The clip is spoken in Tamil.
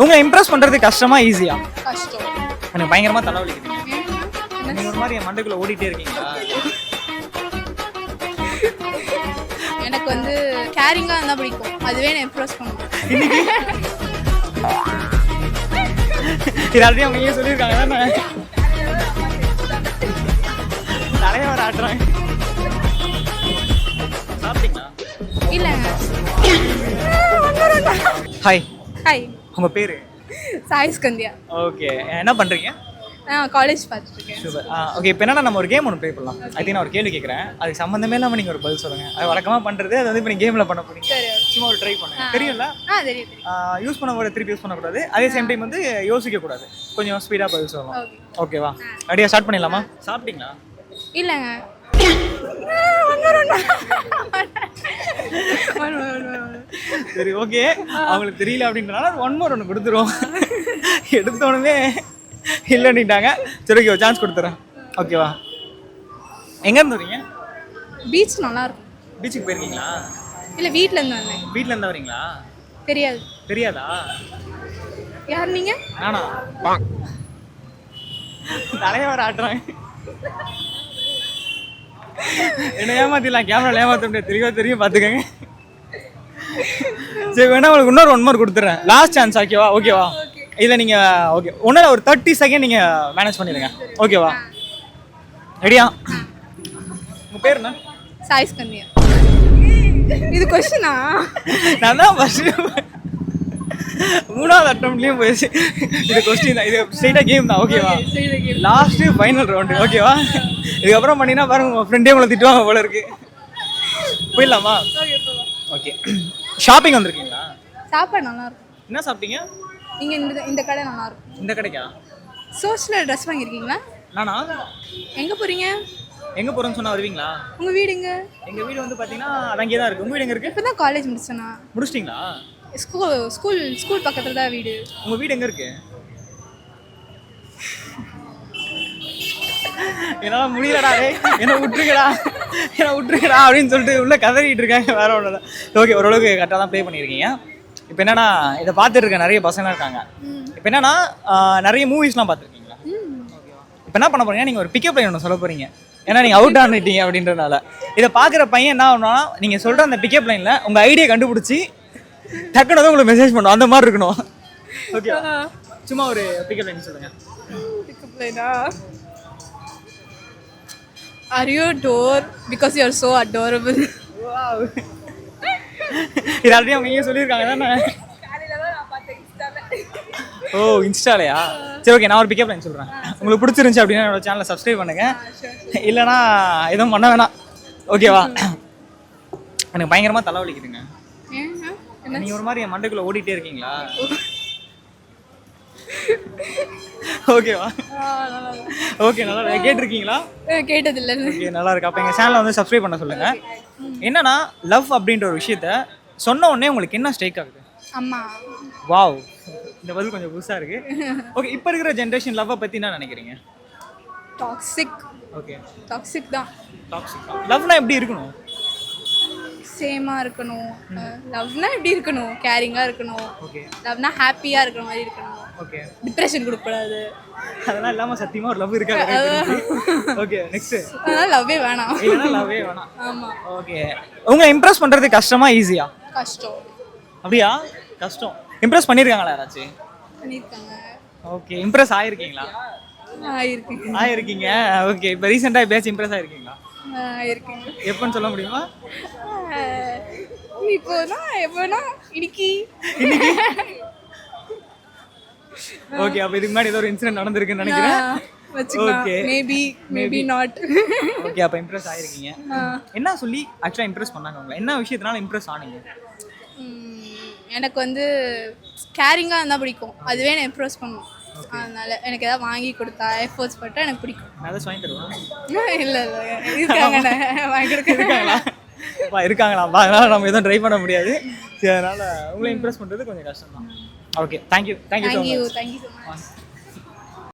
உங்களை இம்ப்ரெஸ் பண்றது கஷ்டமா ஈஸியா கஷ்டம். எனக்கு பயங்கரமா தலைவலிக்குதுங்க என்ன நீங்க ஒரு மாதிரி என் மண்டைக்குள்ள ஓடிட்டே இருக்கீங்களா? எனக்கு வந்து கேரிங்காக இருந்தால் பிடிக்கும். அதுவே நான் இம்ப்ரெஸ் பண்ணுவேன் இது ஆல்ரெடி அவங்க இங்கே சொல்லியிருக்காங்க தானே? தலைய வர ஆட்டுறாங்க. சாப்பிட்டீங்களா? இல்லைங்க. ஹாய். ஹாய். உங்க பேரு? சாய் ஸ்கந்தியா. ஓகே. என்ன பண்றீங்க? நான் காலேஜ் பார்த்துட்ருக்கேன் சூப்பர் ஓகே இப்போ என்னன்னா நம்ம ஒரு கேம் ஒன்று ப்ளே பண்ணலாம். ஐ திங்க் நான் ஒரு கேள்வி கேட்குறேன் அதுக்கு சம்மந்தமே இல்லாமல் நீங்கள் ஒரு பதில் சொல்லுங்க. அது வழக்கமாக பண்ணுறது அது வந்து இப்போ நீங்கள் கேமில் பண்ண போறீங்க. சரி சும்மா ஒரு ட்ரை பண்ணுங்க. தெரியும்ல? யூஸ் பண்ண போகிற திருப்பி யூஸ் பண்ணக்கூடாது அதே சேம் டைம் வந்து யோசிக்க கூடாது. கொஞ்சம் ஸ்பீடாக பதில் சொல்லலாம். ஓகே ஓகேவா ரெடியாக ஸ்டார்ட் பண்ணிடலாமா? சாப்பிட்டீங்களா? இல்லைங்க. சரி ஓகே அவங்களுக்கு தெரியல அப்படின்றனால ஒன் மோர் ஒன்று கொடுத்துருவோம். எடுத்தோடனே இல்லைன்னுட்டாங்க சரி ஓகே சான்ஸ் கொடுத்துறேன். ஓகேவா எங்கேருந்து வரீங்க? பீச் நல்லா இருக்கும். பீச்சுக்கு போயிருக்கீங்களா? இல்லை வீட்டில் இருந்து வந்தேன். வீட்டில் இருந்தா வரீங்களா? தெரியாது. தெரியாதா? யார் நீங்கள் நானா? தலைய வர ஆட்டுறாங்க. என்ன ஏமாத்திடலாம். கேமரா ஏமாத்த முடியாது. தெரியும் தெரியும் பார்த்துக்கங்க. சரி வேணா உங்களுக்கு இன்னொரு ஒன் மார்க் கொடுத்துறேன். லாஸ்ட் சான்ஸ் ஓகேவா ஓகேவா இல்லை நீங்கள் ஓகே ஒன்றில் ஒரு தேர்ட்டி செகண்ட் நீங்கள் மேனேஜ் பண்ணிடுங்க. ஓகேவா ரெடியா உங்கள் பேர் என்ன? சாய் ஸ்கந்தியா இது கொஸ்டினா நான் தான் ஃபர்ஸ்ட் மூணாவது அட்டம்ப்ட்லேயும் போயிடுச்சு. இது கொஸ்டின் தான். இது ஸ்ட்ரைட்டாக கேம் தான். ஓகேவா லாஸ்ட்டு ஃபைனல் ரவுண்டு ஓகேவா இதுக்கப்புறம் பண்ணினா பாருங்க உங்கள் ஃப்ரெண்டே உங்களை திட்டுவாங்க போல இருக்கு. போயிடலாமா? ஓகே ஷாப்பிங் வந்திருக்கீங்களா சாப்பாடு நல்லா இருக்கும் என்ன சாப்பிட்டீங்க? இங்கே இந்த இந்த கடை நல்லா இருக்கும் இந்த கடைக்கா? சோஷியல் ட்ரெஸ் வாங்கியிருக்கீங்களா? நானா? எங்கே போகிறீங்க எங்கே போகிறோன்னு சொன்னால் வருவீங்களா? உங்கள் வீடு எங்க? எங்கள் வீடு வந்து பார்த்தீங்கன்னா அது அங்கேயே தான் இருக்குது உங்கள் வீடு எங்கே இருக்குது இப்போ தான் காலேஜ் முடிச்சேண்ணா முடிச்சிட்டிங்களா? ஸ்கூல் ஸ்கூல் ஸ்கூல் பக்கத்தில் தான் வீடு. உங்கள் வீடு எங்கே இருக்கு? என்னால் முடியலடா டேய். என்ன விட்டுருக்கடா என்ன விட்டுருக்கடா அப்படின்னு சொல்லிட்டு உள்ள கதறிட்டு இருக்காங்க. வேற ஒன்றும் ஓகே ஓரளவுக்கு கரெக்டாக தான் ப்ளே பண்ணியிருக்கீங்க. இப்போ என்னன்னா இதை பார்த்துட்டு இருக்க நிறைய பசங்க இருக்காங்க. இப்போ என்னன்னா நிறைய மூவிஸ்லாம் பார்த்துருக்கீங்களா? இப்போ என்ன பண்ண போறீங்க? நீங்கள் ஒரு பிக்கப் லைன் ஒன்று சொல்ல போறீங்க. ஏன்னா நீங்கள் அவுட் ஆனிட்டீங்க அப்படின்றனால இதை பார்க்குற பையன் என்ன ஆகணும்னா நீங்கள் சொல்கிற அந்த பிக்கப் லைனில் உங்கள் ஐடியா கண்டுபிடிச்சி டக்குனு வந்து உங்களுக்கு மெசேஜ் பண்ணும். அந்த மாதிரி இருக்கணும். ஓகே சும்மா ஒரு பிக்கப் லைன் சொல்லுங்க. Are you door because you are so adorable இது ஆல்ரெடி அவங்க சொல்லியிருக்காங்க தானே ஓ இன்ஸ்டாலையா? சரி ஓகே நான் ஒரு பிக்கப் லைன் சொல்கிறேன் உங்களுக்கு பிடிச்சிருந்துச்சி அப்படின்னா என்னோட சேனலை சப்ஸ்கிரைப் பண்ணுங்க. இல்லைனா எதுவும் பண்ண வேணாம். ஓகேவா எனக்கு பயங்கரமாக தலைவலிக்குதுங்க. நீங்கள் ஒரு மாதிரி என் மண்டைக்குள்ளே ஓடிட்டே இருக்கீங்களா? ஓகேவா ஓகே நல்லா. கேட்டிருக்கீங்களா? கேட்டதில்ல. ஓகே நல்லா இருக்கு அப்போ எங்கள் சேனலை வந்து சப்ஸ்கிரைப் பண்ண சொல்லுங்க. என்னன்னா லவ் அப்படின்ற ஒரு விஷயத்த சொன்ன உடனே உங்களுக்கு என்ன ஸ்ட்ரைக் ஆகுது? அம்மா. வாவ் இந்த பதில் கொஞ்சம் புதுசாக இருக்கு. ஓகே இப்போ இருக்கிற ஜென்ரேஷன் லவ்வை பற்றி என்ன நினைக்கிறீங்க? டாக்ஸிக் ஓகே டாக்ஸிக் தான். டாக்ஸிக் லவ்னா எப்படி இருக்கணும்? சேமாக இருக்கணும். லவ்னா எப்படி இருக்கணும்? கேரிங்காக இருக்கணும். ஓகே லவ்னா ஹாப்பியாக இருக்கிற மாதிரி இருக்கணும். ஓகே டிப்ரெஷன் கொடுக்கக்கூடாது. அதெல்லாம் இல்லாமல் சத்தியமாக ஒரு லவ் இருக்காது. ஓகே நெக்ஸ்ட் அதனால லவ்வே வேணாம். இல்லைன்னா லவ்வே வேணாம். ஆமாம் ஓகே உங்களை இம்ப்ரெஸ் பண்ணுறது கஷ்டமா ஈஸியா கஷ்டம். அப்படியா? கஷ்டம். இம்ப்ரெஸ் பண்ணியிருக்காங்களா யாராச்சும்? பண்ணியிருக்காங்க ஓகே இம்ப்ரெஸ் ஆயிருக்கீங்களா? ஆயிருக்கு ஆயிருக்கீங்க. ஓகே இப்போ ரீசெண்டாக எப்பயாச்சும் இம்ப்ரெஸ் ஆயிருக்கீங்களா? ஆயிருக்குங்க. எப்போன்னு சொல்ல முடியுமா? இப்போனா எப்போனா இடிக்கி ஓகே அப்போ இதுக்கு முன்னாடி ஏதோ ஒரு இன்சிடென்ட் நடந்திருக்குன்னு நினைக்கிறேன். Okay. Maybe maybe not okay அப்போ இம்ப்ரெஸ் ஆயிருக்கீங்க. என்ன சொல்லி ஆக்சுவலாக இம்ப்ரெஸ் பண்ணாங்க உங்களை? என்ன விஷயத்தினால இம்ப்ரெஸ் ஆனீங்க? எனக்கு வந்து கேரிங்காக இருந்தால் பிடிக்கும். அதுவே நான் இம்ப்ரெஸ் பண்ணும். அதனால எனக்கு ஏதாவது வாங்கி கொடுத்தா எஃபோர்ட்ஸ் போட்டால் எனக்கு பிடிக்கும். நான் ஏதாச்சும் வாங்கி தருவேன் இல்லை இல்லை இருக்காங்க வாங்கி கொடுக்க இருக்காங்களா? அதனால நம்ம எதுவும் ட்ரை பண்ண முடியாது. அதனால உங்களை இம்ப்ரெஸ் பண்ணுறது கொஞ்சம் கஷ்டம் தான் okay thank you thank you so thank you much thank you so much